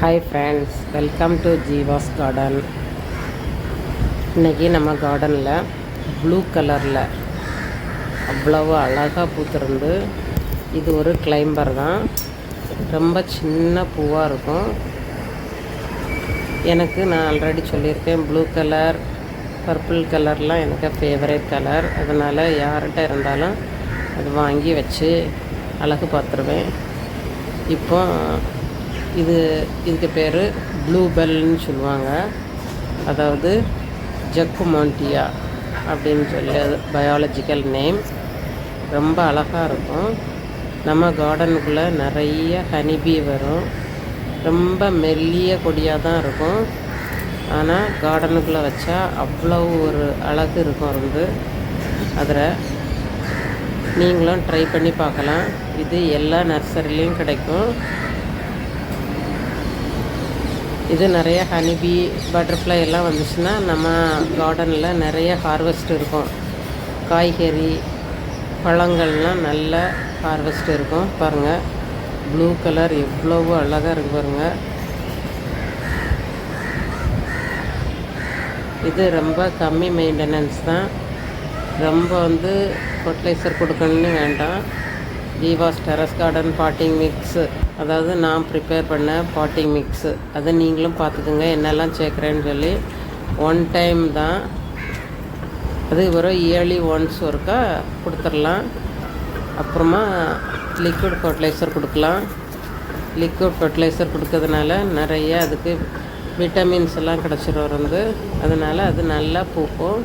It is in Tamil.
Hi friends welcome to Jeeva's garden இன்றைக்கி நம்ம கார்டனில் ப்ளூ கலரில் அவ்வளவு அழகாக பூத்திருந்து இது ஒரு கிளைம்பர் தான். ரொம்ப சின்ன பூவாக இருக்கும். எனக்கு நான் ஆல்ரெடி சொல்லியிருக்கேன் ப்ளூ கலர் பர்பிள் கலர்லாம் எனக்கு ஃபேவரேட் கலர் அதனால் யார்கிட்ட இருந்தாலும் அது வாங்கி வச்சு அழகு பார்த்துருவேன். இப்போ இது இதுக்கு பேர் ப்ளூ பெல்னு சொல்லுவாங்க. அதாவது ஜக்குமோண்டியா அப்படின்னு சொல்லி அது பயாலஜிக்கல் நேம் ரொம்ப அழகாக இருக்கும். நம்ம கார்டனுக்குள்ளே நிறைய ஹனிபி வரும். ரொம்ப மெல்லிய கொடியாக தான் இருக்கும். ஆனால் கார்டனுக்குள்ளே வச்சா அவ்வளோ ஒரு அழகு இருக்கும் வந்து அதில் நீங்களும் ட்ரை பண்ணி பார்க்கலாம். இது எல்லா நர்சரிலையும் கிடைக்கும். இது நிறைய ஹனிபி பட்டர்ஃப்ளை எல்லாம் வந்துச்சுன்னா நம்ம கார்டனில் நிறைய ஹார்வெஸ்ட் இருக்கும். காய்கறி பழங்கள்லாம் நல்ல ஹார்வெஸ்ட் இருக்கும். பாருங்கள் ப்ளூ கலர் எவ்வளவு அழகாக இருக்குது பாருங்கள் இது ரொம்ப கம்மி மெயின்டெனன்ஸ் தான். ரொம்ப வந்து ஃபர்டிலைசர் கொடுக்கணும்னு வேண்டாம். Jeeva's terrace garden potting mix அதாவது நான் ப்ரிப்பேர் பண்ண பாட்டிங் மிக்ஸு அதை நீங்களும் பார்த்துக்குங்க. என்னெல்லாம் சேர்க்குறேன்னு சொல்லி. ஒன் டைம் தான். அது ஒரு இயர்லி ஒன்ஸ் ஒருக்கா கொடுத்துடலாம். அப்புறமா லிக்விட் ஃபர்டிலைசர் கொடுக்கலாம். லிக்விட் ஃபர்டிலைசர் கொடுக்கறதுனால நிறைய அதுக்கு விட்டமின்ஸ் எல்லாம் கிடச்சிரும் வந்து. அதனால் அது நல்லா பூக்கும்.